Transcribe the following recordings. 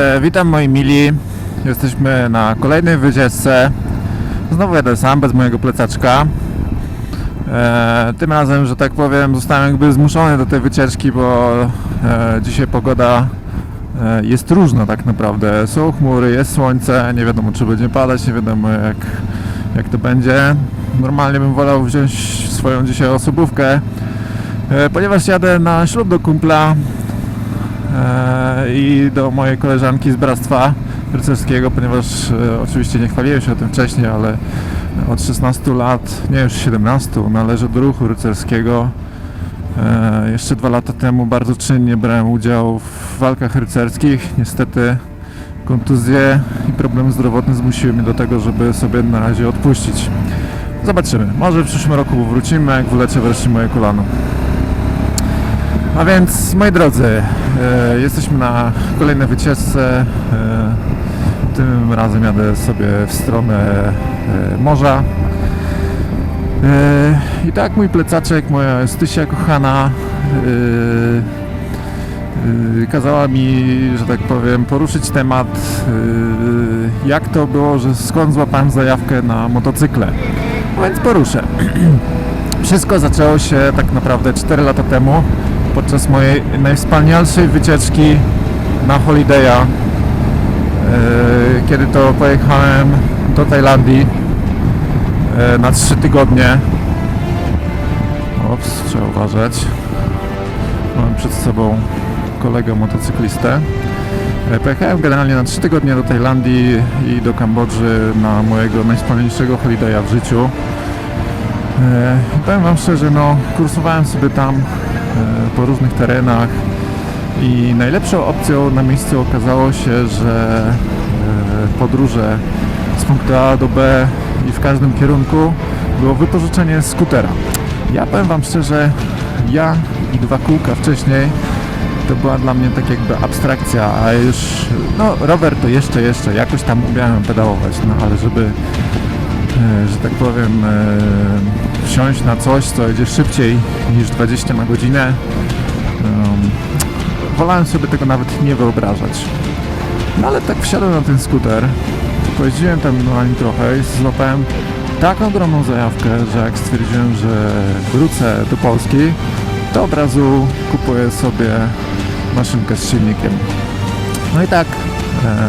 E, Witam moi mili. Jesteśmy na kolejnej wycieczce. Znowu jadę sam, bez mojego plecaczka. E, tym razem, że tak powiem, zostałem jakby zmuszony do tej wycieczki, bo e, dzisiaj pogoda e, jest różna tak naprawdę. Są chmury, jest słońce, nie wiadomo czy będzie padać, nie wiadomo jak, jak to będzie. Normalnie bym wolał wziąć swoją dzisiaj osobówkę, e, ponieważ jadę na ślub do kumpla i do mojej koleżanki z bractwa rycerskiego, ponieważ e, oczywiście nie chwaliłem się o tym wcześniej, ale od 16 lat, nie już 17, należę do ruchu rycerskiego. E, jeszcze dwa lata temu bardzo czynnie brałem udział w walkach rycerskich. Niestety kontuzje i problemy zdrowotne zmusiły mnie do tego, żeby sobie na razie odpuścić. Zobaczymy. Może w przyszłym roku wrócimy, jak wyleczę wreszcie moje kolano. A więc, moi drodzy, e, jesteśmy na kolejnej wycieczce. E, tym razem jadę sobie w stronę e, morza. I tak mój plecaczek, moja Stysia kochana kazała mi, że tak powiem, poruszyć temat, jak to było, że skąd złapałem zajawkę na motocykle. No więc poruszę. Wszystko zaczęło się tak naprawdę 4 lata temu podczas mojej najwspanialszej wycieczki na Holiday'a, e, kiedy to pojechałem do Tajlandii e, na 3 tygodnie. Ops, trzeba uważać. Mam przed sobą kolegę motocyklistę. E, Pojechałem generalnie na 3 tygodnie do Tajlandii i do Kambodży na mojego najwspanialszego holiday'a w życiu. Powiem Wam szczerze, no kursowałem sobie tam po różnych terenach i najlepszą opcją na miejscu okazało się, że e, podróże z punktu A do B i w każdym kierunku było wypożyczenie skutera. Ja powiem Wam szczerze, ja i dwa kółka wcześniej to była dla mnie tak jakby abstrakcja, a już, no rower to jeszcze, jeszcze, jakoś tam umiałem pedałować, no ale żeby e, że tak powiem, e, wsiąść na coś, co jedzie szybciej niż 20 na godzinę. em, wolałem sobie tego nawet nie wyobrażać. No ale tak wsiadłem na ten skuter, pojeździłem tam na nim trochę i złapałem taką ogromną zajawkę, że jak stwierdziłem, że wrócę do Polski, to od razu kupuję sobie maszynkę z silnikiem. No i tak, e,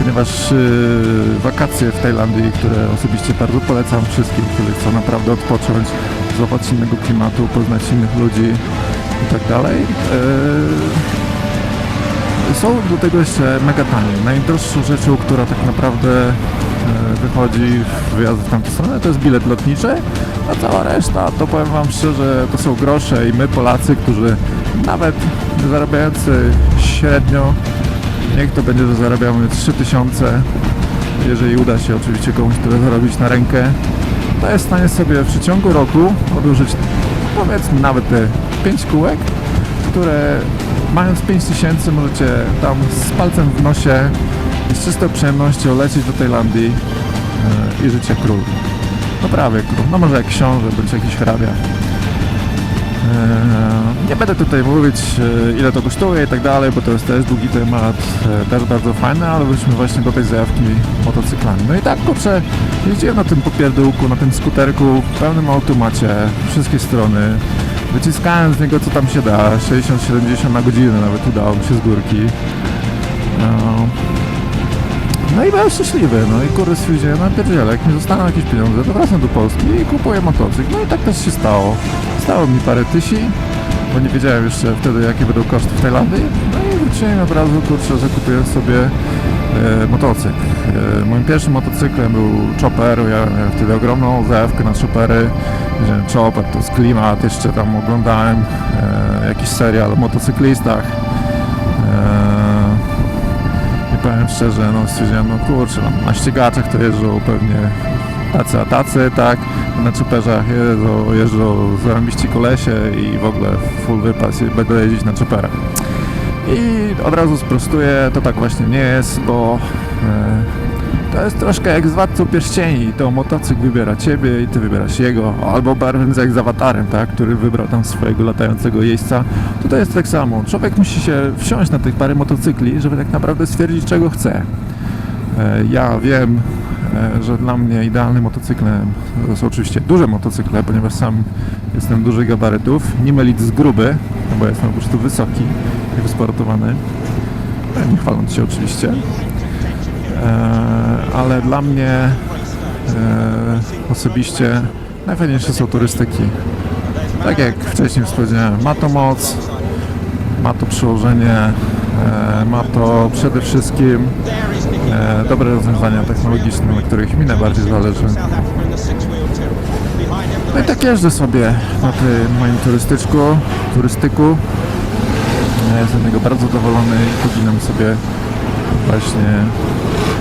ponieważ y, wakacje w Tajlandii, które osobiście bardzo polecam wszystkim, którzy chcą naprawdę odpocząć, złapać innego klimatu, poznać innych ludzi i tak y, są do tego jeszcze mega tanie. Najdroższą rzeczą, która tak naprawdę e, wychodzi w wyjazd w tamtą stronę, to jest bilet lotniczy, a cała reszta, to powiem Wam szczerze, to są grosze i my Polacy, którzy nawet zarabiający średnio Niech to będzie, że zarabiamy 3000, jeżeli uda się oczywiście komuś tyle zarobić na rękę, to jest w stanie sobie w przeciągu roku odłożyć powiedzmy nawet te 5 kółek, które mając 5000 możecie tam z palcem w nosie z czystą przyjemnością lecieć do Tajlandii e, i jak król. No prawie król, no może jak książę bądź jakiś hrabia. Nie będę tutaj mówić e, ile to kosztuje i tak dalej, bo to jest też długi temat, e, też bardzo fajny, ale wróćmy właśnie do tej zajawki motocyklami. No i tak kurczę, jeździłem na tym popierdółku, na tym skuterku w pełnym automacie, wszystkie strony. Wyciskałem z niego co tam się da, 60-70 na godzinę nawet udało mi się z górki. Eee, no i byłem szczęśliwy, no i kurde stwierdziłem, no pierdziele, jak mi zostaną jakieś pieniądze, to wracam do Polski i kupuję motocykl. No i tak też się stało. Stało mi parę tysi, bo nie wiedziałem jeszcze wtedy jakie będą koszty w Tajlandii. No i wróciłem od razu, kurczę, że kupiłem sobie e, motocykl. E, moim pierwszym motocyklem był Chopper, ja miałem wtedy ogromną zajawkę na Choppery. Wiedziałem, Chopper to jest klimat, jeszcze tam oglądałem e, jakiś serial o motocyklistach. Powiem szczerze, no stwierdziłem, no kurczę, no, na ścigaczach to jeżdżą pewnie tacy a tacy, tak, na czoperzach jeżdżą, jeżdżą zarąbiści kolesie i w ogóle full wypas i będę jeździć na czoperach. I od razu sprostuję, to tak właśnie nie jest, bo To jest troszkę jak z Władcą Pierścieni. To motocykl wybiera ciebie i ty wybierasz jego. Albo bardziej jak z awatarem, tak? który wybrał tam swojego latającego jeźdźca. Tutaj jest tak samo. Człowiek musi się wsiąść na tych parę motocykli, żeby tak naprawdę stwierdzić, czego chce. E, Ja wiem, e, że dla mnie idealnym motocyklem to są oczywiście duże motocykle, ponieważ sam jestem dużych gabarytów. Nie mylić z gruby, bo jestem po prostu wysoki i wysportowany. E, Nie chwaląc się oczywiście. E, ale dla mnie e, osobiście najfajniejsze są turystyki. Tak jak wcześniej wspomniałem, ma to moc, ma to przełożenie, e, ma to przede wszystkim dobre rozwiązania technologiczne, na których mi najbardziej zależy. No i tak jeżdżę sobie na tym moim turystyczku, turystyku. Ja jestem z niego bardzo zadowolony i poginam sobie właśnie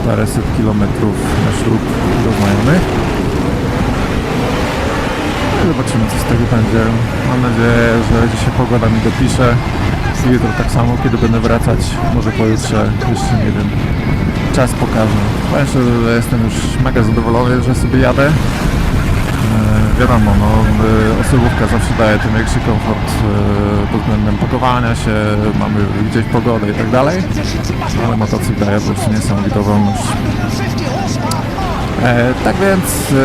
paręset kilometrów na ślub do znajomych. No i zobaczymy co z tego będzie. Mam nadzieję, że dzisiaj pogoda mi dopisze. Jutro tak samo, kiedy będę wracać, może pojutrze, jeszcze nie wiem. Czas pokaże. Powiem że jestem już mega zadowolony, że sobie jadę. Wiadomo, no, e, osobówka zawsze daje ten większy komfort e, pod względem pakowania się, mamy gdzieś pogodę i tak dalej, ale motocykl daje po prostu niesamowitą wolność. E, tak więc e,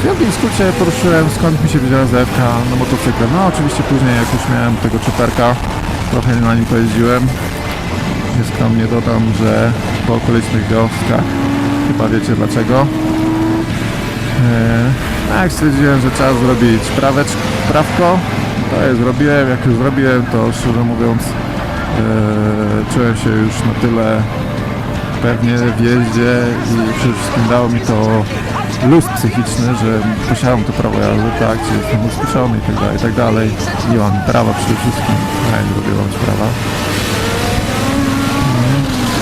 w wielkim skrócie poruszyłem skąd mi się wzięła zewka na motocykle. No oczywiście później jak już miałem tego czoperka, trochę na nim pojeździłem. Nieskromnie dodam, że po okolicznych wioskach chyba wiecie dlaczego. E, a jak stwierdziłem, że trzeba zrobić prawecz, prawko, to je zrobiłem. Jak już zrobiłem, to szczerze mówiąc e, czułem się już na tyle pewnie w jeździe i przede wszystkim dało mi to luz psychiczny, że posiadam to prawo jazdy, tak, czy jestem ubezpieczony i tak dalej, i tak dalej. Mam prawa przede wszystkim, ja nie lubię łamać prawa.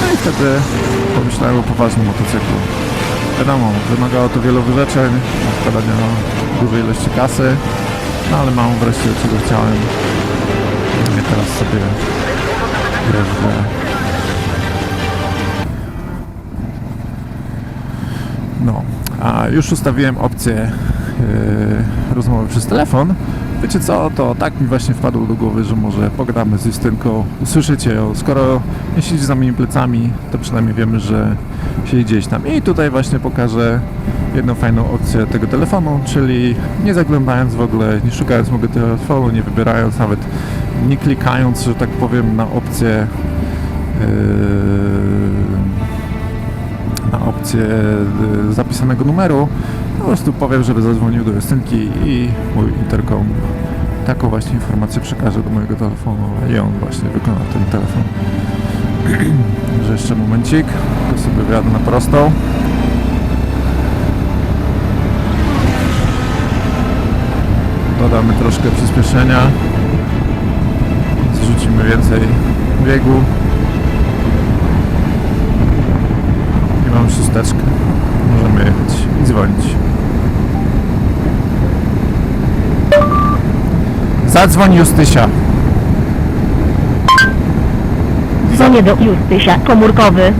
No i wtedy pomyślałem o poważnym motocyklu. Wiadomo, wymagało to wielu wyrzeczeń, odkładania dużej ilości kasy, no ale mam wreszcie czego chciałem. I teraz sobie jeżdżę No, a już ustawiłem opcję yy, rozmowy przez telefon. Wiecie co, to tak mi właśnie wpadło do głowy, że może pogadamy z Justynką, usłyszycie ją. Skoro nie siedzi za moimi plecami, to przynajmniej wiemy, że siedzi gdzieś tam. I tutaj właśnie pokażę jedną fajną opcję tego telefonu, czyli nie zaglądając w ogóle, nie szukając mojego telefonu, nie wybierając nawet, nie klikając, że tak powiem, na opcję yy, na opcję y, zapisanego numeru, po prostu powiem, żeby zadzwonił do Justynki i mój interkom taką właśnie informację przekaże do mojego telefonu i on właśnie wykona ten telefon. Że jeszcze momencik, to sobie wyjadę na prostą. Dodamy troszkę przyspieszenia. Zrzucimy więcej biegu. I mam szósteczkę. Możemy jechać i dzwonić. Zadzwoń Justysia. Dzwonię do Justysia, komórkowy.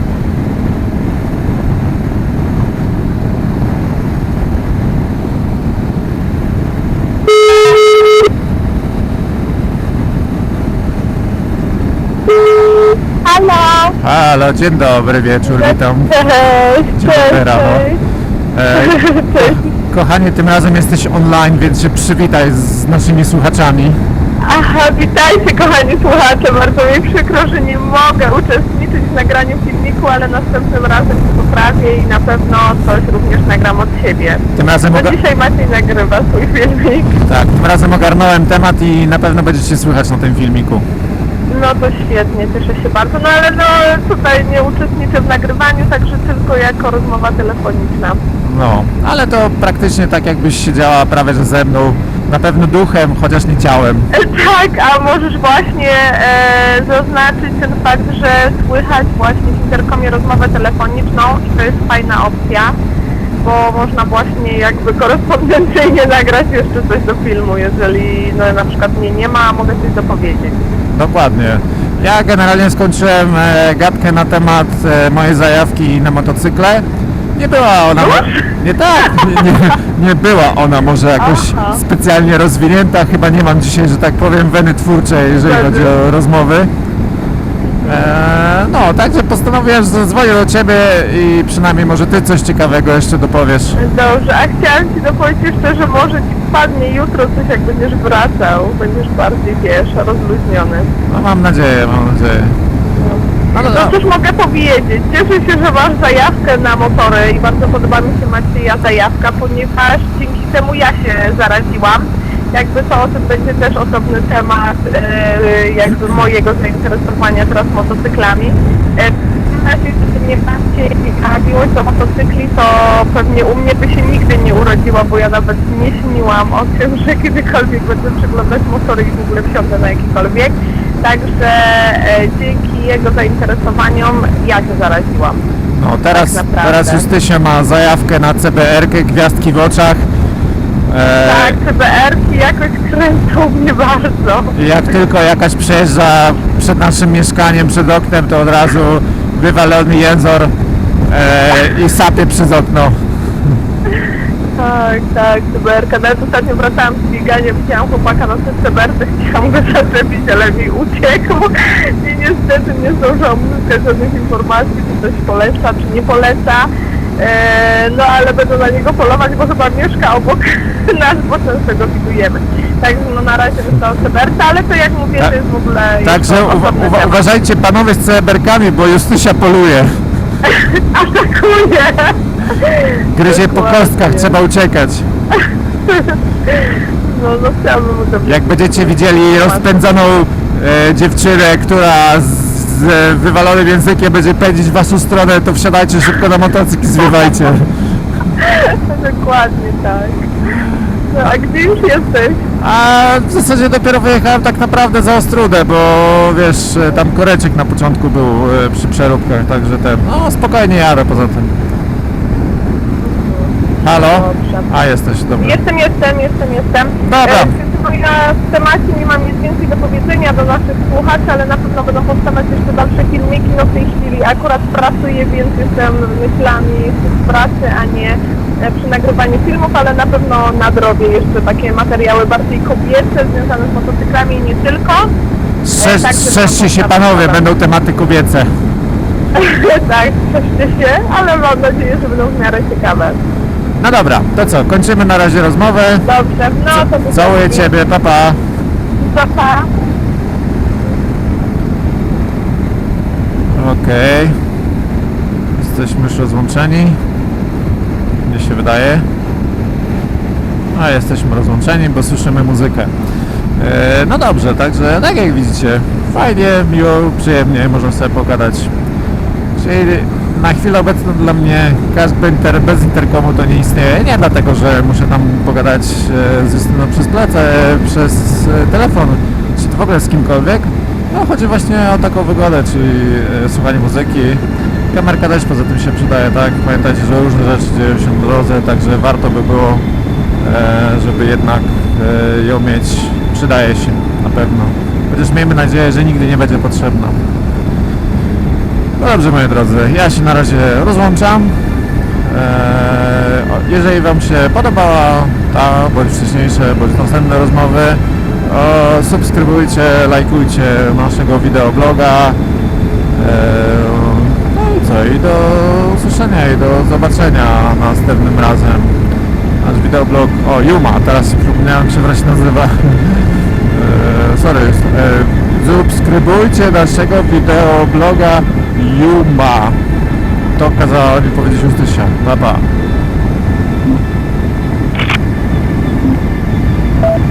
Halo! Halo, dzień dobry wieczór, witam. Cześć! Dzień dobry rano. E, kochanie, tym razem jesteś online, więc się przywitaj z naszymi słuchaczami. Aha, witajcie kochani słuchacze, bardzo mi przykro, że nie mogę uczestniczyć w nagraniu filmiku, ale następnym razem się poprawię i na pewno coś również nagram od siebie. Tym razem, oga- dzisiaj Maciej nagrywa swój filmik. tak, tym razem ogarnąłem temat i na pewno będziecie słychać na tym filmiku. No to świetnie, cieszę się bardzo, no ale no tutaj nie uczestniczę w nagrywaniu, także tylko jako rozmowa telefoniczna. No, ale to praktycznie tak jakbyś siedziała prawie że ze mną, na pewno duchem, chociaż nie ciałem. Tak, a możesz właśnie e, zaznaczyć ten fakt, że słychać właśnie w interkomie rozmowę telefoniczną i to jest fajna opcja, bo można właśnie jakby korespondencyjnie nagrać jeszcze coś do filmu, jeżeli no, na przykład mnie nie ma, a mogę coś dopowiedzieć. Dokładnie. Ja generalnie skończyłem e, gadkę na temat e, mojej zajawki na motocykle Nie była ona, nie tak, nie, nie, nie była ona może jakoś Aha. specjalnie rozwinięta, chyba nie mam dzisiaj, że tak powiem, weny twórczej, jeżeli chodzi o rozmowy. Eee, no, także postanowiłem, że zadzwonię do Ciebie i przynajmniej może Ty coś ciekawego jeszcze dopowiesz. Dobrze, a chciałam Ci dopowiedzieć jeszcze, że może Ci wpadnie jutro coś, jak będziesz wracał. Będziesz bardziej, wiesz, rozluźniony. No mam nadzieję, mam nadzieję. No, no, No no. cóż mogę powiedzieć, cieszę się, że masz zajawkę na motory i bardzo podoba mi się Macieja zajawka, ponieważ dzięki temu ja się zaraziłam. Jakby to o tym będzie też osobny temat e, jakby mojego zainteresowania teraz motocyklami. W razie gdyby nie Maciej a miłość do motocykli, to pewnie u mnie by się nigdy nie urodziła, bo ja nawet nie śniłam o tym, że kiedykolwiek będę przeglądać motory i w ogóle wsiądę na jakikolwiek. Także e, dzięki jego zainteresowaniom ja się zaraziłam. no teraz, tak naprawdę. teraz Justysia ma zajawkę na CBR-kę, gwiazdki w oczach. Eee, Tak, CBR-ki jakoś kręcą mnie bardzo. Jak tylko jakaś przejeżdża przed naszym mieszkaniem, przed oknem, to od razu wywalony jęzor e, i sapie przez okno. Tak, tak, CBR-ka. Nawet ostatnio wracałam z biegania, widziałam chłopaka na tej CBR-ce, chciałam go zaczepić, ale mi uciekł. I niestety nie zdążyłam uzyskać żadnych informacji, czy coś poleca, czy nie poleca. E, no ale będę na niego polować, bo chyba mieszka obok nas, bo często go widujemy. Także no na razie wystał CBR, ale to jak mówię, Tak. to jest w ogóle... Także uwa uwa uważajcie panowie z CBR-kami, bo Justysia poluje. Atakuje! Gryzie po kostkach, trzeba uciekać. No, no chciałabym to Jak będziecie widzieli rozpędzoną e, dziewczynę, która z, z wywalonym językiem będzie pędzić w waszą stronę, to wsiadajcie szybko na motocykl i zwiewajcie. Dokładnie tak. No, a gdzie już jesteś? A w zasadzie dopiero wyjechałem tak naprawdę za Ostrudę, bo wiesz, tam koreczek na początku był e, przy przeróbkach, także ten, no spokojnie jadę poza tym. Halo? A jesteś, dobra. Jestem, jestem, jestem, jestem. Dobra. E, ja w temacie nie mam nic więcej do powiedzenia do naszych słuchaczy, ale na pewno będą powstawać jeszcze dalsze filmiki. No w tej chwili akurat pracuję, więc jestem myślami w pracy, a nie e, przy nagrywaniu filmów, ale na pewno nadrobię jeszcze takie materiały bardziej kobiece związane z motocyklami i nie tylko. Strzeż, tak, strzeżcie się panowie, będą tematy kobiece. tak, strzeżcie się, ale mam nadzieję, że będą w miarę ciekawe. No dobra, to co, kończymy na razie rozmowę. Dobrze, no to Całuję. Ciebie, papa. Pa, pa. Okej. Jesteśmy już rozłączeni. Mnie się wydaje. A jesteśmy rozłączeni, bo słyszymy muzykę. E, no dobrze, także tak jak widzicie, fajnie, miło, przyjemnie, można sobie pogadać. Czyli na chwilę obecną dla mnie każdy inter, bez interkomu to nie istnieje. Nie dlatego, że muszę tam pogadać e, z Justyną przez plecę, przez e, telefon, czy w ogóle z kimkolwiek. No chodzi właśnie o taką wygodę, czyli e, słuchanie muzyki. Kamerka też poza tym się przydaje, tak? Pamiętajcie, że różne rzeczy dzieją się w drodze, także warto by było, żeby jednak ją mieć. Przydaje się na pewno. Chociaż miejmy nadzieję, że nigdy nie będzie potrzebna. No dobrze moi drodzy, ja się na razie rozłączam. Eee, jeżeli Wam się podobała ta bądź wcześniejsze, bądź następne rozmowy, subskrybujcie, lajkujcie naszego wideobloga. Eee, no i co, i do usłyszenia i do zobaczenia następnym razem. Nasz wideoblog, o Juma, teraz przypomniałem jak się wreszcie nazywa. Eee, sorry, subskrybujcie naszego wideobloga Juma. To kazała mi powiedzieć Justysia. Pa, pa.